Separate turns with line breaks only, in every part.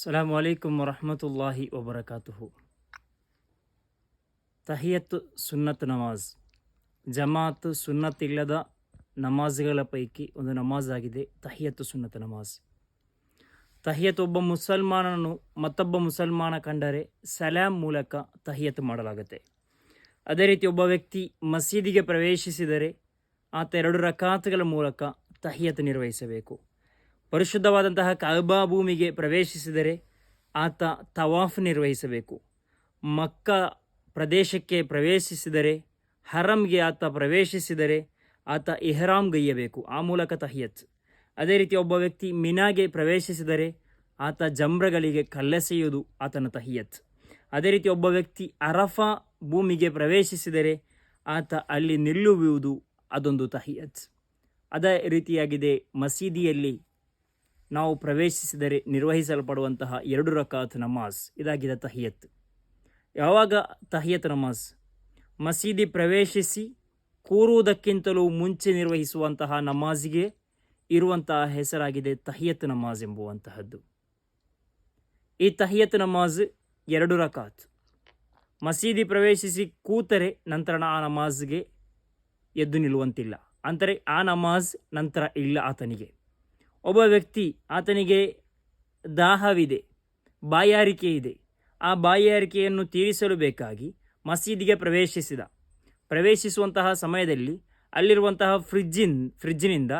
ಅಸ್ಸಲಾಂ ಅಲೈಕುಮ್ ವರಹಮತುಲ್ಲಾಹಿ ವಬರಕಾತುಹು ತಹಿಯತ್ ಸುನ್ನತ್ ನಮಾಜ್ ಜಮಾತ್ ಸುನ್ನತ್ ಇಲ್ಲದ ನಮಾಜ್ಗಳ ಪೈಕಿ ಒಂದು ನಮಾಜ್ ಆಗಿದೆ ತಹಿಯತ್ ಸುನ್ನತ್ ನಮಾಜ್ ತಹಿಯತ್ ಒಬ್ಬ ಮುಸಲ್ಮಾನನು ಮತ್ತೊಬ್ಬ ಮುಸಲ್ಮಾನ ಕಂಡರೆ ಸಲಾಂ ಮೂಲಕ ತಹಿಯತ್ ಮಾಡಲಾಗುತ್ತೆ ಅದೇ ರೀತಿ ಒಬ್ಬ ವ್ಯಕ್ತಿ ಮಸೀದಿಗೆ ಪ್ರವೇಶಿಸಿದರೆ ಆತ ಎರಡು ರಕಾತ್ಗಳ ಮೂಲಕ ತಹಿಯತ್ ನಿರ್ವಹಿಸಬೇಕು ಪರಿಶುದ್ಧವಾದಂತಹ ಕಾಬಾ ಭೂಮಿಗೆ ಪ್ರವೇಶಿಸಿದರೆ ಆತ ತವಾಫ್ ನಿರ್ವಹಿಸಬೇಕು. ಮಕ್ಕ ಪ್ರದೇಶಕ್ಕೆ ಪ್ರವೇಶಿಸಿದರೆ ಹರಂಗೆ ಆತ ಪ್ರವೇಶಿಸಿದರೆ ಆತ ಇಹರಾಮ್ ಗೈಯಬೇಕು. ಆ ಮೂಲಕ ತಹಿಯತ್. ಅದೇ ರೀತಿ ಒಬ್ಬ ವ್ಯಕ್ತಿ ಮಿನಾಗೆ ಪ್ರವೇಶಿಸಿದರೆ ಆತ ಜಮ್ರಗಳಿಗೆ ಕಲ್ಲೆಸೆಯುವುದು ಆತನ ತಹಿಯತ್. ಅದೇ ರೀತಿ ಒಬ್ಬ ವ್ಯಕ್ತಿ ಅರಫಾ ಭೂಮಿಗೆ ಪ್ರವೇಶಿಸಿದರೆ ಆತ ಅಲ್ಲಿ ನಿಲ್ಲುವುದು ಅದೊಂದು ತಹಿಯತ್. ಅದೇ ರೀತಿಯಾಗಿದೆ ಮಸೀದಿಯಲ್ಲಿ ನಾವು ಪ್ರವೇಶಿಸಿದರೆ ನಿರ್ವಹಿಸಲ್ಪಡುವಂತಹ ಎರಡು ರಕಾತ್ ನಮಾಜ್. ಇದಾಗಿದೆ ತಹಿಯತ್. ಯಾವಾಗ ತಹಿಯತ್ ನಮಾಜ್? ಮಸೀದಿ ಪ್ರವೇಶಿಸಿ ಕೂರುವುದಕ್ಕಿಂತಲೂ ಮುಂಚೆ ನಿರ್ವಹಿಸುವಂತಹ ನಮಾಜಿಗೆ ಇರುವಂತಹ ಹೆಸರಾಗಿದೆ ತಹಿಯತ್ ನಮಾಜ್ ಎಂಬುವಂತಹದ್ದು. ಈ ತಹಿಯತ್ ನಮಾಜ್ ಎರಡು ರಕಾತ್. ಮಸೀದಿ ಪ್ರವೇಶಿಸಿ ಕೂತರೆ ನಂತರ ಆ ನಮಾಜ್ಗೆ ಎದ್ದು ನಿಲ್ಲುವಂತಿಲ್ಲ. ಅಂದರೆ ಆ ನಮಾಜ್ ನಂತರ ಇಲ್ಲ ಆತನಿಗೆ. ಒಬ್ಬ ವ್ಯಕ್ತಿ ಆತನಿಗೆ ದಾಹವಿದೆ ಬಾಯಾರಿಕೆ ಇದೆ ಆ ಬಾಯಾರಿಕೆಯನ್ನು ತೀರಿಸಲು ಬೇಕಾಗಿ ಮಸೀದಿಗೆ ಪ್ರವೇಶಿಸಿದ. ಪ್ರವೇಶಿಸುವಂತಹ ಸಮಯದಲ್ಲಿ ಅಲ್ಲಿರುವಂತಹ ಫ್ರಿಜ್ಜಿನ್, ಫ್ರಿಜ್ಜಿನಿಂದ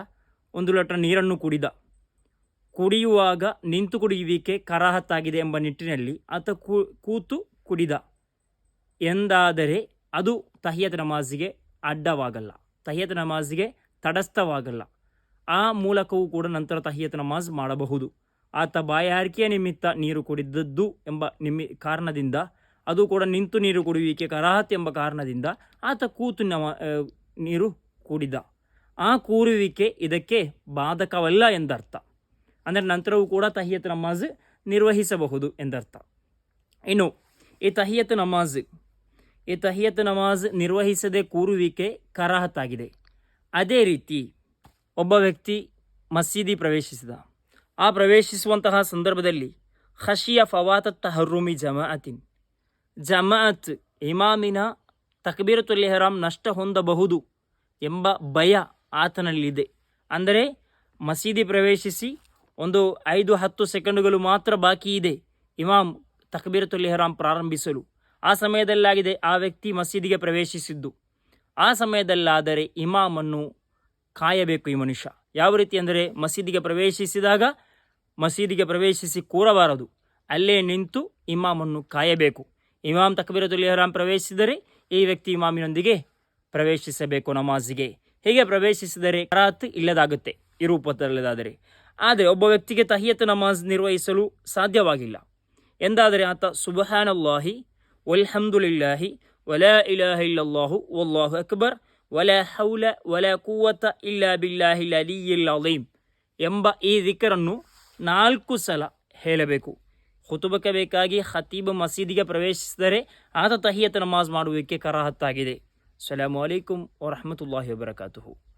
ಒಂದು ಲೋಟ ನೀರನ್ನು ಕುಡಿದ. ಕುಡಿಯುವಾಗ ನಿಂತು ಕುಡಿಯುವಿಕೆ ಕರಾಹತ್ತಾಗಿದೆ ಎಂಬ ನಿಟ್ಟಿನಲ್ಲಿ ಆತ ಕೂತು ಕುಡಿದ. ಎಂದಾದರೆ ಅದು ತಹಿಯತ್ ನಮಾಜಿಗೆ ಅಡ್ಡವಾಗಲ್ಲ. ತಹಿಯತ್ ನಮಾಜಿಗೆ ತಡಸ್ಥವಾಗಲ್ಲ ಆ ಮೂಲಕವೂ ಕೂಡ ನಂತರ ತಹಿಯತ್ ನಮಾಜ್ ಮಾಡಬಹುದು. ಆತ ಬಾಯಾರಿಕೆಯ ನಿಮಿತ್ತ ನೀರು ಕುಡಿದದ್ದು ಎಂಬ ನಿಮಿ, ಕಾರಣದಿಂದ, ಅದು ಕೂಡ ನಿಂತು ನೀರು ಕುಡಿಯುವಿಕೆ ಕರಾಹತ್ ಎಂಬ ಕಾರಣದಿಂದ ಆತ ಕೂತು ನಮ ನೀರು ಕುಡಿದ. ಆ ಕೂರುವಿಕೆ ಇದಕ್ಕೆ ಬಾಧಕವಲ್ಲ ಎಂದರ್ಥ. ಅಂದರೆ ನಂತರವೂ ಕೂಡ ತಹಿಯತ್ ನಮಾಜ್ ನಿರ್ವಹಿಸಬಹುದು ಎಂದರ್ಥ. ಇನ್ನು, ಈ ತಹಿಯತ್ ನಮಾಜ್, ಈ ತಹಿಯತ್ ನಮಾಜ್ ನಿರ್ವಹಿಸದೆ ಕೂರುವಿಕೆ ಕರಾಹತ್ತಾಗಿದೆ ಅದೇ ರೀತಿ ಒಬ್ಬ ವ್ಯಕ್ತಿ ಮಸೀದಿ ಪ್ರವೇಶಿಸಿದ. ಆ ಪ್ರವೇಶಿಸುವಂತಹ ಸಂದರ್ಭದಲ್ಲಿ ಖಶಿಯ ಫವಾತತ್ತ ಹರ್ರುಮಿ ಜಮಾಅತಿನ್. ಜಮಾಅತ್ ಇಮಾಮಿನ ತಕ್ಬೀರತುಲ್ ಹೆರಾಮ್ ನಷ್ಟ ಹೊಂದಬಹುದು ಎಂಬ ಭಯ ಆತನಲ್ಲಿದೆ. ಅಂದರೆ ಮಸೀದಿ ಪ್ರವೇಶಿಸಿ ಒಂದು ಐದು ಹತ್ತು ಸೆಕೆಂಡುಗಳು ಮಾತ್ರ ಬಾಕಿ ಇದೆ ಇಮಾಮ್ ತಕ್ಬೀರತುಲ್ ಹೆರಾಮ್ ಪ್ರಾರಂಭಿಸಲು. ಆ ಸಮಯದಲ್ಲಾಗಿದೆ ಆ ವ್ಯಕ್ತಿ ಮಸೀದಿಗೆ ಪ್ರವೇಶಿಸಿದ್ದು. ಆ ಸಮಯದಲ್ಲಾದರೆ ಇಮಾಮನ್ನು ಕಾಯಬೇಕು ಈ ಮನುಷ್ಯ. ಯಾವ ರೀತಿ ಅಂದರೆ ಮಸೀದಿಗೆ ಪ್ರವೇಶಿಸಿದಾಗ ಮಸೀದಿಗೆ ಪ್ರವೇಶಿಸಿ ಕೂರಬಾರದು. ಅಲ್ಲೇ ನಿಂತು ಇಮಾಮನ್ನು ಕಾಯಬೇಕು. ಇಮಾಮ್ ತಕಬೀರತುಲ್ ಇಹರಾಮ್ ಪ್ರವೇಶಿಸಿದರೆ ಈ ವ್ಯಕ್ತಿ ಇಮಾಮಿನೊಂದಿಗೆ ಪ್ರವೇಶಿಸಬೇಕು ನಮಾಜಿಗೆ. ಹೀಗೆ ಪ್ರವೇಶಿಸಿದರೆ? ಕರಾತ್ ಇಲ್ಲದಾಗುತ್ತೆ, ಈ ರೂಪದಲ್ಲದಾದರೆ ಆದರೆ ಒಬ್ಬ ವ್ಯಕ್ತಿಗೆ ತಹಿಯತ್ ನಮಾಜ್ ನಿರ್ವಹಿಸಲು ಸಾಧ್ಯವಾಗಿಲ್ಲ. ಎಂದಾದರೆ ಆತ, ಸುಬಹಾನಲ್ಲಾಹಿ, ವಲ್ಹಮ್ದುಲಿಲ್ಲಾಹಿ, ವಲಾ ಇಲಾಹ ಇಲ್ಲಲ್ಲಾಹು, ವಲ್ಲಾಹು ಅಕ್ಬರ್ ವಲ ಹೌಲ ವಲ ಕೂವತ ಇಲ್ಲ ಬಿಲ್ಲಾಹಿಲ್ ಅಲಿ ಅಲೀಮ್ ಎಂಬ ಈ ದಿಕ್ಕರನ್ನು ನಾಲ್ಕು ಸಲ ಹೇಳಬೇಕು. ಹುತುಬಕ್ಕೆ ಬೇಕಾಗಿ ಹತೀಬ್ ಮಸೀದಿಗೆ ಪ್ರವೇಶಿಸಿದರೆ ಆತ ತಹಿಯತ ನಮಾಜ್ ಮಾಡುವುದಕ್ಕೆ ಕರಾಹತ್ತಾಗಿದೆ. ಸಲಾಮು ಅಲೈಕುಂ ವರಹಮತುಲ್ಲಾಹಿ ವಬರಕಾತುಹು.